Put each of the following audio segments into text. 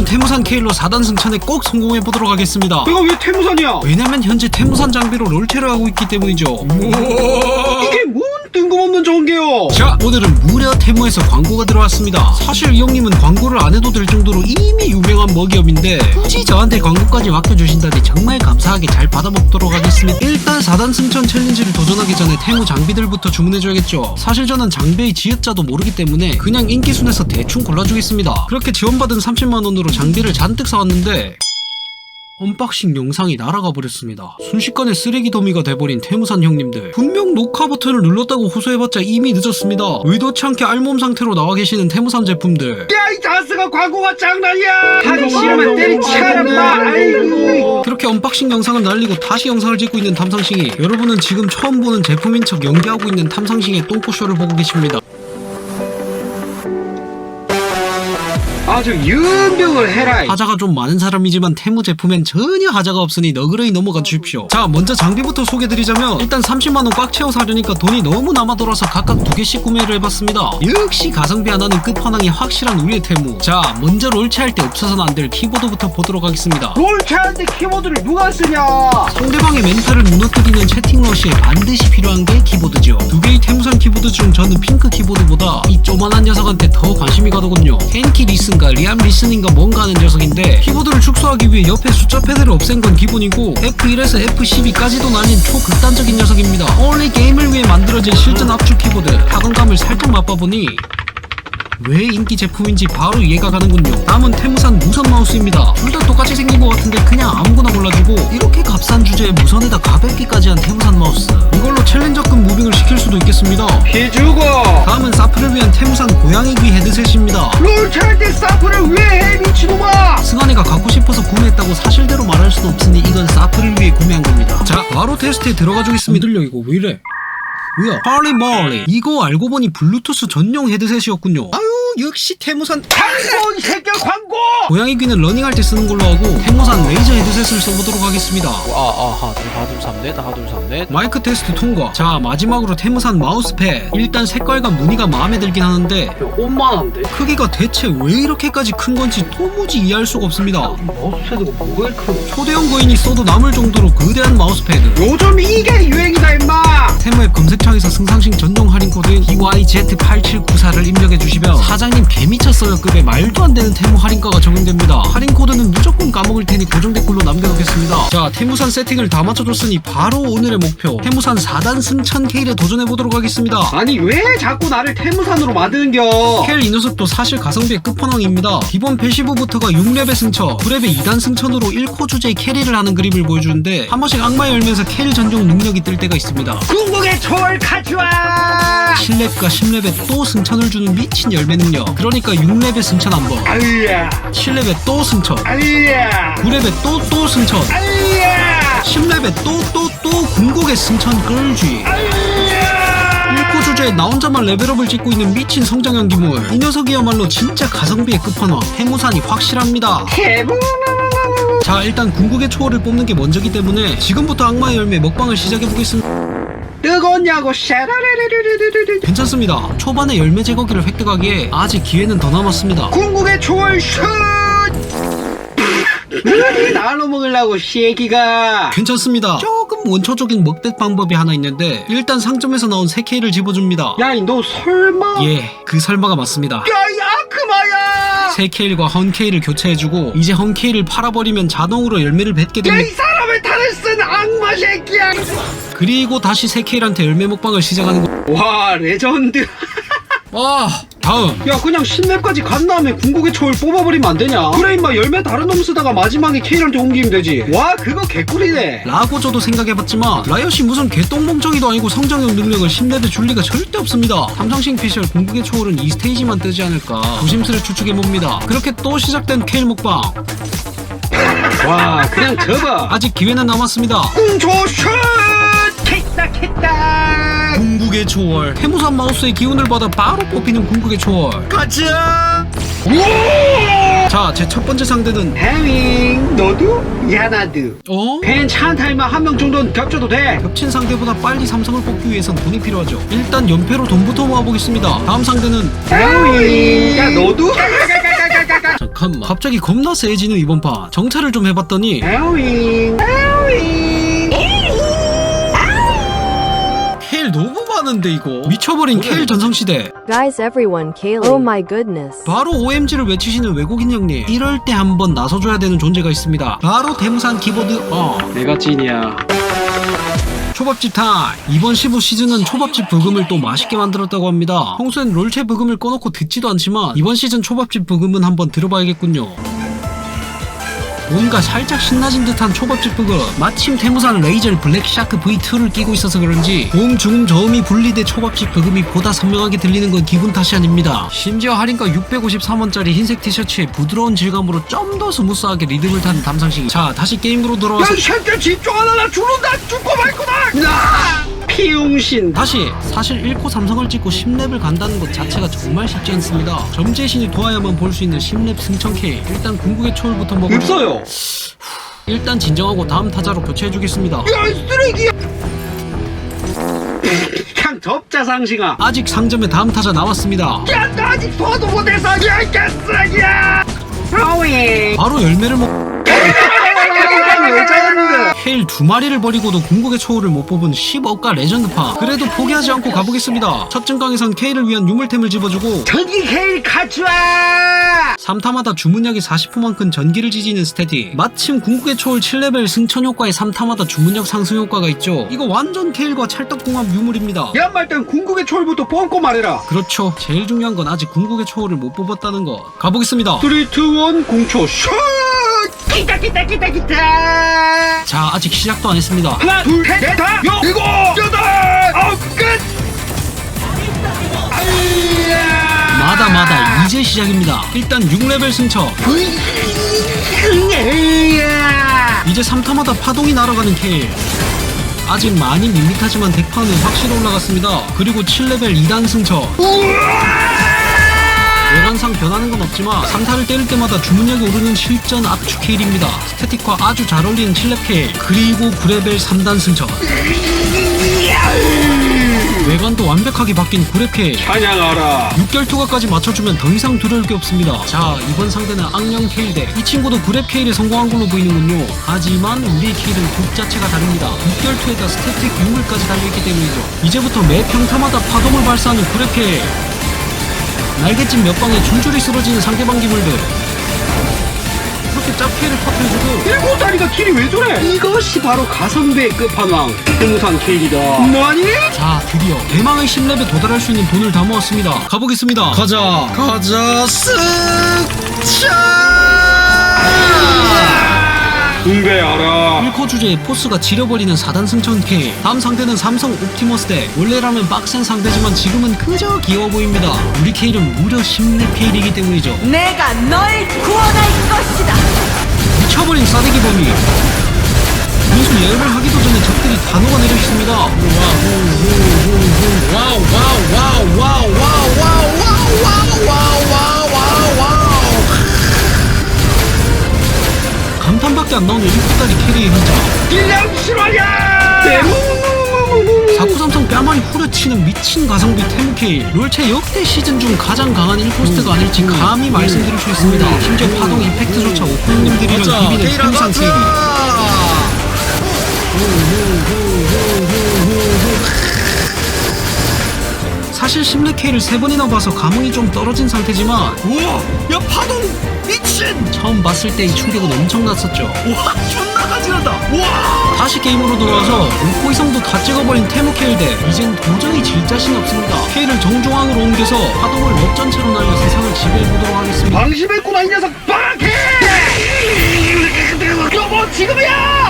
오늘은 태무산 케일로 4단 승 천에 꼭 성공해보도록 하겠습니다 내가 왜 태무산이야? 왜냐면 현재 태무산 장비로 롤체를 하고 있기 때문이죠 이게 뭔 뜬금없는 게요? 자 오늘은 무려 테무에서 광고가 들어왔습니다. 사실 이 형님은 광고를 안 해도 될 정도로 이미 유명한 먹이업인데 굳이 저한테 광고까지 맡겨주신다니 정말 감사하게 잘 받아먹도록 하겠습니다. 일단 4단 승천 챌린지를 도전하기 전에 테무 장비들부터 주문해줘야겠죠. 사실 저는 장비의 지읒자도 모르기 때문에 그냥 인기순에서 대충 골라주겠습니다. 그렇게 지원받은 30만원으로 장비를 잔뜩 사왔는데 언박싱 영상이 날아가 버렸습니다. 순식간에 쓰레기 더미가 돼버린 태무산 형님들. 분명 녹화 버튼을 눌렀다고 호소해봤자 이미 늦었습니다. 의도치 않게 알몸 상태로 나와 계시는 태무산 제품들. 야이 자스가 광고가 장난이야! 하기 싫으면 때리치라 마 아이고 그렇게 언박싱 영상을 날리고 다시 영상을 찍고 있는 탐상싱이 여러분은 지금 처음 보는 제품인 척 연기하고 있는 탐상싱의 똥꼬쇼를 보고 계십니다. 아주 연병을 해라 하자가 좀 많은 사람이지만 테무 제품엔 전혀 하자가 없으니 너그러이 넘어가 주십시오. 자, 먼저 장비부터 소개드리자면 일단 30만원 꽉 채워 사려니까 돈이 너무 남아 돌아서 각각 두 개씩 구매를 해봤습니다. 역시 가성비 하나는 끝판왕이 확실한 우리의 테무. 자, 먼저 롤체할 때 없어서는 안 될 키보드부터 보도록 하겠습니다. 롤체하는데 키보드를 누가 쓰냐 상대방의 멘탈을 무너뜨리는 채팅 러시에 반드시 필요한 게 키보드죠. 두 개의 태무산 키보드 중 저는 핑크 키보드보다 이 조만한 녀석한테 더 관심이 가더군요. 헨키 리슨 가 리암 리슨인가 뭔가 하는 녀석인데 키보드를 축소하기 위해 옆에 숫자 패드를 없앤 건 기본이고 F1에서 F12까지도 날린 초극단적인 녀석입니다. 원래 게임을 위해 만들어진 실전 압축 키보드 타건감을 살짝 맛봐보니 왜 인기 제품인지 바로 이해가 가는군요. 다음은 태무산 무선 마우스입니다. 둘 다 똑같이 생긴 것 같은데 그냥 아무거나 골라주고 이렇게 값싼 주제에 무선에다 가볍기까지 한 태무산 마우스. 이걸로 챌린저급 무빙을 시킬 수도 있겠습니다. 피주고 다음은 사프를 위한 태무산 고양이 귀 헤드셋입니다. 롤체할 때 사프를 왜 해 미친놈아 승환이가 갖고 싶어서 구매했다고 사실대로 말할 수는 없으니 이건 사프를 위해 구매한 겁니다. 자, 바로 테스트에 들어가 주겠습니다. 들려 이거 왜 이래? 뭐야? 할리 멀리. 이거 알고 보니 블루투스 전용 헤드셋이었군요. 아유, 역시 태무산 광고 이 새끼야 광고 고양이 귀는 러닝할 때 쓰는 걸로 하고 태무산 레이저 헤드셋을 써보도록 하겠습니다. 아, 아, 하나, 둘, 삼, 넷, 하나, 둘, 삼, 넷. 마이크 테스트 통과. 자 마지막으로 태무산 마우스패드. 일단 색깔과 무늬가 마음에 들긴 하는데 엄마한데 크기가 대체 왜 이렇게까지 큰 건지 도무지 이해할 수가 없습니다. 마우스패드가 뭐가 이렇게 초대형 거인이 써도 남을 정도로 거대한 마우스패드. 요즘 이게 유행이다 임마 테무의 검색창에서 승상식 전용 할인 코드인 EYZ8794를 입력해 주시면 사장 님 개미쳤어요 급의 말도 안 되는 테무 할인가가 적용됩니다. 할인 코드는 무조건 까먹을 테니 고정 댓글로 남겨놓겠습니다. 자 테무산 세팅을 다 맞춰줬으니 바로 오늘의 목표 테무산 4단 승천 K를 도전해 보도록 하겠습니다. 아니 왜 자꾸 나를 태무산으로 만드는겨 켈 이 녀석도 사실 가성비의 끝판왕입니다. 기본 패시브부터가 6렙의 승천, 9렙의 2단 승천으로 1코 주제의 캐리를 하는 그림을 보여주는데 한 번씩 악마의 열면서 캐리 전용 능력이 뜰 때가 있습니다. 궁극의 초월 가져와 7렙과 10렙에 또 승천을 주는 미친 열매 능력. 그러니까 6렙의 승천 한 번, 아이야 7렙에 또 승천, 아이야 9렙에 또또 승천, 아이야 10렙에 또또 또 궁극의 승천 끌쥐. 아이야 1코 주제에 나 혼자만 레벨업을 찍고 있는 미친 성장형 기물. 이 녀석이야말로 진짜 가성비의 끝판왕. 해무산이 확실합니다. 자 일단 궁극의 초월을 뽑는 게 먼저기 때문에 지금부터 악마의 열매 먹방을 시작해보겠습니다 뜨거냐고. 샤라레레레레레레 괜찮습니다. 초반에 열매 제거기를 획득하기에 아직 기회는 더 남았습니다. 궁극의 초월 슛! 날로 먹으려고 시애기가. 괜찮습니다. 조금 원초적인 먹대 방법이 하나 있는데 일단 상점에서 나온 3K를 집어줍니다. 야이 너 설마? 예 그 설마가 맞습니다. 야이 아크마야! 3K일과 헌K를 교체해주고 이제 헌K를 팔아버리면 자동으로 열매를 뱉게 야 이 됩니다. 사람을 탈을 쓴 악마 새끼야 그리고 다시 3K한테 열매 먹방을 시작하는 거. 와 레전드. 아, 다음. 야 그냥 10렙까지 간 다음에 궁극의 초월 뽑아버리면 안 되냐? 그래 임마 열매 다른 놈 쓰다가 마지막에 K한테 옮기면 되지. 와 그거 개꿀이네. 라고 저도 생각해봤지만 라이엇이 무슨 개똥멍청이도 아니고 성장형 능력을 10렙에 줄 리가 절대 없습니다. 삼성싱 피셜 궁극의 초월은 2스테이지만 뜨지 않을까 조심스레 추측해봅니다. 그렇게 또 시작된 케일 먹방. 와 그냥 접어. 아직 기회는 남았습니다. 궁조슛 킥다. 궁극의 초월. 해무산 마우스의 기운을 받아 바로 뽑히는 궁극의 초월. 가자. 자제 첫 번째 상대는 해밍 너도? 야나드. 어? 괜찮다 임마 한 명 정도는 겹쳐도 돼. 겹친 상대보다 빨리 삼성을 뽑기 위해선 돈이 필요하죠. 일단 연패로 돈부터 모아보겠습니다. 다음 상대는 해밍. 야 너도? 자 잠깐만 갑자기 겁나 세지는 이번 판 정찰을 좀 해봤더니 에어 많은데 이거. 미쳐버린 케일 전성시대. Guys, everyone, Kaylee. Oh my goodness. 바로 OMG를 외치시는 외국인 형님. 이럴 때 한번 나서줘야 되는 존재가 있습니다. 바로 대무산 키보드 어. 내가 찐이야. 초밥집 타임. 이번 15 시즌은 초밥집 브금을 또 맛있게 만들었다고 합니다. 평소엔 롤체 브금을 꺼놓고 듣지도 않지만 이번 시즌 초밥집 브금은 한번 들어봐야겠군요 뭔가 살짝 신나진 듯한 초밥집 브금 마침 태무산 레이저 블랙샤크 V2를 끼고 있어서 그런지 고음 중음 저음이 분리돼 초밥집 브금이 보다 선명하게 들리는 건 기분 탓이 아닙니다. 심지어 할인가 653원짜리 흰색 티셔츠에 부드러운 질감으로 좀 더 스무스하게 리듬을 타는 담상식이. 자 다시 게임으로 돌아와서 야이 새끼 집중하다 나 죽는다! 죽고 말 거다! 나 피용신. 다시 사실 1코 삼성을 찍고 10렙을 간다는 것 자체가 정말 쉽지 않습니다. 점재신이 도와야만 볼 수 있는 10렙 승천 K. 일단 궁극의 초월부터 먹어 없어요. 일단 진정하고 다음 타자로 교체해주겠습니다. 야이 쓰레기야 그냥 접자 상식아. 아직 상점에 다음 타자 나왔습니다. 야나 아직 도와도 못해서 야이 개쓰레기야! 에어윙 바로 열매를 먹왜 케일 두 마리를 버리고도 궁극의 초월을 못 뽑은 10억가 레전드파. 그래도 포기하지 않고 가보겠습니다. 첫 증강에선 케일을 위한 유물템을 집어주고 전기 케일 가져와! 3타마다 주문력이 40%만큼 전기를 지지는 스태틱 마침 궁극의 초월 7레벨 승천 효과에 3타마다 주문력 상승 효과가 있죠. 이거 완전 케일과 찰떡궁합 유물입니다. 야말 땐 궁극의 초월부터 뽑고 말해라. 그렇죠. 제일 중요한 건 아직 궁극의 초월을 못 뽑았다는 것 가보겠습니다. 3, 2, 1 공초 슛 기타 기타 기타 기타. 자 아직 시작도 안 했습니다. 하나 둘셋넷다 일곱 여덟 아홉 끝! 아이야. 마다 마다 이제 시작입니다. 일단 6레벨 승천 으이야. 이제 3타마다 파동이 날아가는 케일. 아직 많이 밋밋하지만 덱파는 확실히 올라갔습니다. 그리고 7레벨 2단 승천 외관상 변하는 건 없지만 3타를 때릴 때마다 주문력이 오르는 실전 압축 케일입니다 스태틱과 아주 잘 어울리는 7렙 케일 그리고 9레벨 3단 승천 외관도 완벽하게 바뀐 9렙 케일 찬양하라 6개월 투과까지 맞춰주면 더 이상 두려울 게 없습니다. 자, 이번 상대는 악령 케일 대. 이 친구도 그랩 케일에 성공한 걸로 보이는군요. 하지만 우리 케일은 곡 자체가 다릅니다. 6개월 투에다 스태틱 유물까지 달려있기 때문이죠. 이제부터 매 평타마다 파동을 발사하는 그랩 케일. 날갯짓 몇 방에 줄줄이 쓰러지는 상대방 기물들. 이렇게 짭케일을 터트려주고 일곱 다리가 길이 왜 저래? 이것이 바로 가성비의 끝판왕 금우산 케일이다 뭐니? 자 드디어 대망의 10렙에 도달할 수 있는 돈을 다 모았습니다. 가보겠습니다. 가자. 가자 쓱 차 응배하라 1코 주제에 포스가 지려버리는 4단 승천 K 다음 상대는 삼성 옵티머스 대 원래라면 빡센 상대지만 지금은 그저 귀여워 보입니다 우리 K는 무려 10렙 K이기 때문이죠 내가 널 구원할 것이다. 미쳐버린 싸대기 범위 무슨 예언을 하기도 전에 적들이 다 녹아내려 있습니다 와우 와우 와우 와우 와우 와우 와우 와우 와우 감탄밖에 안 나오는 1코다리 캐리의 흔적 일량 실화야 사쿠삼성 뺨알이 후려치는 미친 가성비 템케일 롤체 역대 시즌 중 가장 강한 1코스트가 아닐지 감히 말씀드릴 수 있습니다. 심지어 파동 이펙트조차 오프닝님들이랑 비비는 평상 세기 사실 10렙K를 세 번이나 봐서 감흥이 좀 떨어진 상태지만 우와 야 파동! 미친! 처음 봤을 때 이 충격은 엄청났었죠. 와 존나 가지런다! 와! 다시 게임으로 돌아와서 울고 이성도 다 찍어버린 테무케일대 이젠 도저히 질 자신 없습니다. K를 정중앙으로 옮겨서 파동을 역전체로 날려 세상을 지배해보도록 하겠습니다. 방심했구나 이 녀석! 방해! 여보 지금이야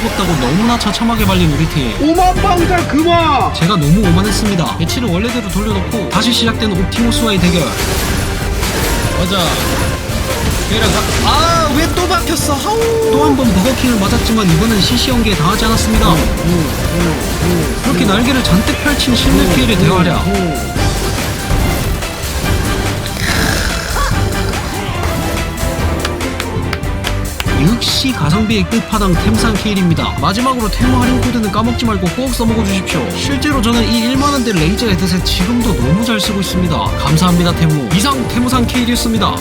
죽었다고 너무나 처참하게 발린 우리 팀 오만방살 그만 제가 너무 오만했습니다. 배치를 원래대로 돌려놓고 다시 시작된 옵티모스와의 대결. 가자. 얘랑 아, 왜 또 박혔어? 또한 번 버거킹을 맞았지만 이번엔 CC 연계에 당하지 않았습니다. 그렇게 날개를 잔뜩 펼친 실내 피해를 대화하랴. 가성비의 끝판왕 템산 케일입니다. 마지막으로 테무 할인 코드는 까먹지 말고 꼭 써먹어 주십시오. 실제로 저는 이 1만원대 레이저 헤드셋 지금도 너무 잘 쓰고 있습니다. 감사합니다 테무. 이상 테무산 케일이었습니다